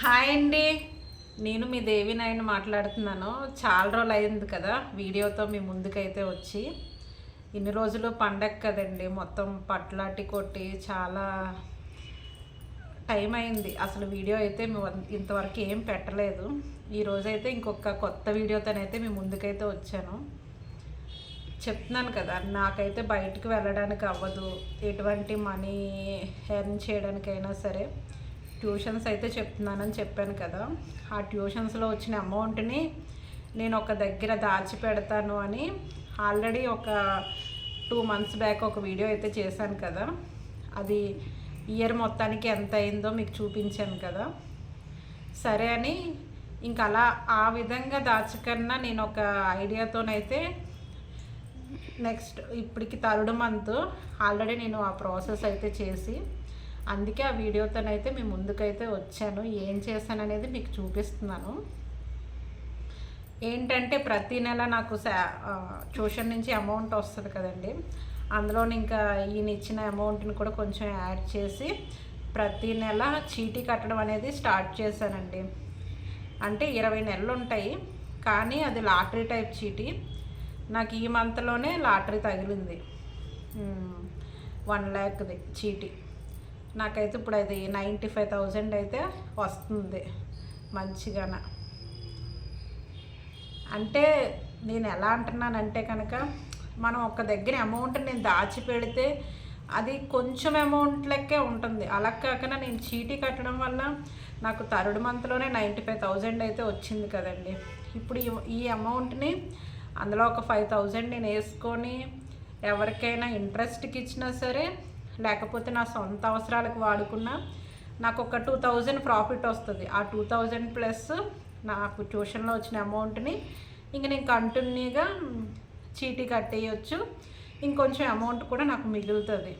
Hi అండి. నేను మీ దేవి నాయన మాట్లాడుతున్నాను. చాలా రోజులు అయింది కదా వీడియోతో మీ ముందుకైతే వచ్చి. ఇన్ని రోజులు పండగ కదండి మొత్తం పట్లాటి కొట్టి చాలా టైం అయింది. అసలు వీడియో అయితే ఇంతవరకు ఏం పెట్టలేదు. ఈ రోజైతే ఇంకొక కొత్త వీడియోతోనైతే మీ ముందుకైతే వచ్చాను. చెప్తున్నాను కదా నాకైతే బయటకు వెళ్ళడానికి అవ్వదు. ఎటువంటి మనీ ఎర్న్ చేయడానికైనా సరే ట్యూషన్స్ అయితే చెప్తున్నానని చెప్పాను కదా. ఆ ట్యూషన్స్లో వచ్చిన అమౌంట్ని నేను ఒక దగ్గర దాచి పెడతాను అని ఆల్రెడీ ఒక టూ మంత్స్ బ్యాక్ ఒక వీడియో అయితే చేశాను కదా. అది ఇయర్ మొత్తానికి ఎంత అయిందో మీకు చూపించాను కదా. సరే అని ఇంక అలా ఆ విధంగా దాచకన్నా నేను ఒక ఐడియాతోనైతే నెక్స్ట్ ఇప్పటికి థర్డ్ మంత్ ఆల్రెడీ నేను ఆ ప్రాసెస్ అయితే చేసి అందుకే ఆ వీడియోతోనైతే మీ ముందుకైతే వచ్చాను. ఏం చేశాను అనేది మీకు చూపిస్తున్నాను. ఏంటంటే ప్రతి నెల నాకు శా ట్యూషన్ నుంచి అమౌంట్ వస్తుంది కదండి. అందులో ఇంకా ఈయన ఇచ్చిన అమౌంట్ని కూడా కొంచెం యాడ్ చేసి ప్రతి నెల చీటీ కట్టడం అనేది స్టార్ట్ చేశానండి. అంటే ఇరవై నెలలు ఉంటాయి కానీ అది లాటరీ టైప్ చీటీ. నాకు ఈ మంత్లోనే లాటరీ తగిలింది. వన్ ల్యాక్ది చీటీ. నాకైతే ఇప్పుడు అది నైంటీ ఫైవ్ థౌజండ్ అయితే వస్తుంది మంచిగాన. అంటే నేను ఎలా అంటున్నానంటే కనుక మనం ఒక దగ్గర అమౌంట్ నేను దాచి పెడితే అది కొంచెం అమౌంట్ లెక్కే ఉంటుంది. అలా కాకుండా నేను చీటీ కట్టడం వల్ల నాకు థర్డ్ మంత్లోనే నైంటీ ఫైవ్ థౌజండ్ అయితే వచ్చింది కదండి. ఇప్పుడు ఈ అమౌంట్ని అందులో ఒక ఫైవ్ థౌజండ్ నేను వేసుకొని ఎవరికైనా ఇంట్రెస్ట్కి ఇచ్చినా సరే లేకపోతే నా సొంత అవసరాలకు వాడుకున్నా నాకు ఒక టూ థౌజండ్ ప్రాఫిట్ వస్తుంది. ఆ టూ థౌజండ్ ప్లస్ నాకు ట్యూషన్లో వచ్చిన అమౌంట్ని ఇంక నేను కంటిన్యూగా చీటీ కట్టేయచ్చు. ఇంకొంచెం అమౌంట్ కూడా నాకు మిగులుతుంది.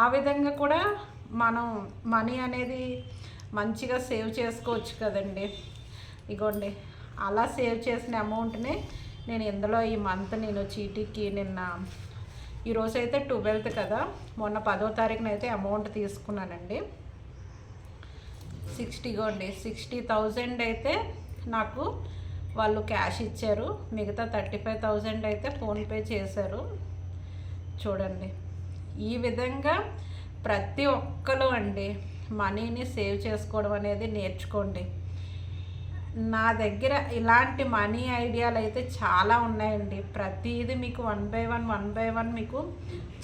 ఆ విధంగా కూడా మనం మనీ అనేది మంచిగా సేవ్ చేసుకోవచ్చు కదండి. ఇగోండి అలా సేవ్ చేసిన అమౌంట్ని నేను ఇందులో ఈ మంత్ నేను చీటీకి నిన్న ఈరోజు అయితే ట్వెల్త్ కదా. మొన్న పదో తారీఖున అయితే అమౌంట్ తీసుకున్నానండి సిక్స్టీగోండి సిక్స్టీ థౌజండ్ అయితే నాకు వాళ్ళు క్యాష్ ఇచ్చారు. మిగతా థర్టీ ఫైవ్ థౌజండ్ అయితే ఫోన్పే చేశారు. చూడండి. ఈ విధంగా ప్రతి ఒక్కరు అండి మనీని సేవ్ చేసుకోవడం అనేది నేర్చుకోండి. నా దగ్గర ఇలాంటి మనీ ఐడియాలు అయితే చాలా ఉన్నాయండి. ప్రతిదీ మీకు one by one one by one మీకు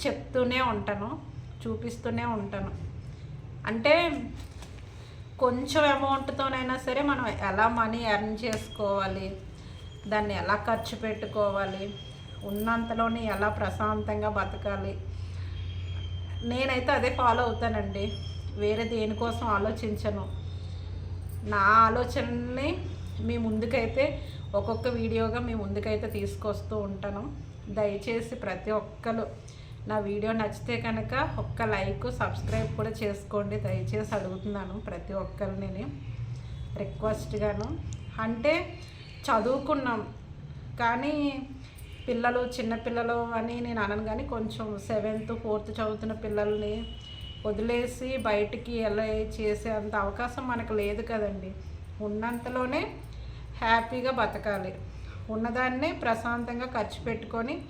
చెప్తూనే ఉంటాను చూపిస్తూనే ఉంటాను. అంటే కొంచెం అమౌంట్తోనైనా సరే మనం ఎలా మనీ ఎర్న్ చేసుకోవాలి దాన్ని ఎలా ఖర్చు పెట్టుకోవాలి ఉన్నంతలోనే ఎలా ప్రశాంతంగా బతకాలి నేనైతే అదే ఫాలో అవుతానండి. వేరే దేనికోసం ఆలోచించను. నా ఆలోచనని మీ ముందుకైతే ఒక్కొక్క వీడియోగా మీ ముందుకైతే తీసుకొస్తూ ఉంటాను. దయచేసి ప్రతి ఒక్కరు నా వీడియో నచ్చితే కనుక ఒక్క లైక్ సబ్స్క్రైబ్ కూడా చేసుకోండి. దయచేసి అడుగుతున్నాను ప్రతి ఒక్కరిని రిక్వెస్ట్గాను. అంటే చదువుకున్నాం. కానీ పిల్లలు చిన్నపిల్లలు అని నేను అనను కానీ కొంచెం సెవెంత్ ఫోర్త్ చదువుతున్న పిల్లల్ని వదిలేసి బయటికి ఎలా చేసే అంత అవకాశం మనకు లేదు కదండి. ఉన్నంతలోనే హ్యాపీగా బతకాలి. ఉన్నదాన్నే ప్రశాంతంగా ఖర్చు పెట్టుకొని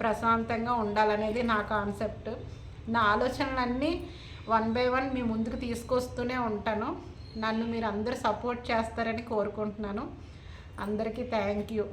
ప్రశాంతంగా ఉండాలనేది నా కాన్సెప్ట్. నా ఆలోచనలన్నీ వన్ బై వన్ మీ ముందుకు తీసుకొస్తూనే ఉంటాను. నన్ను మీరు అందరు సపోర్ట్ చేస్తారని కోరుకుంటున్నాను. అందరికీ థ్యాంక్ యూ.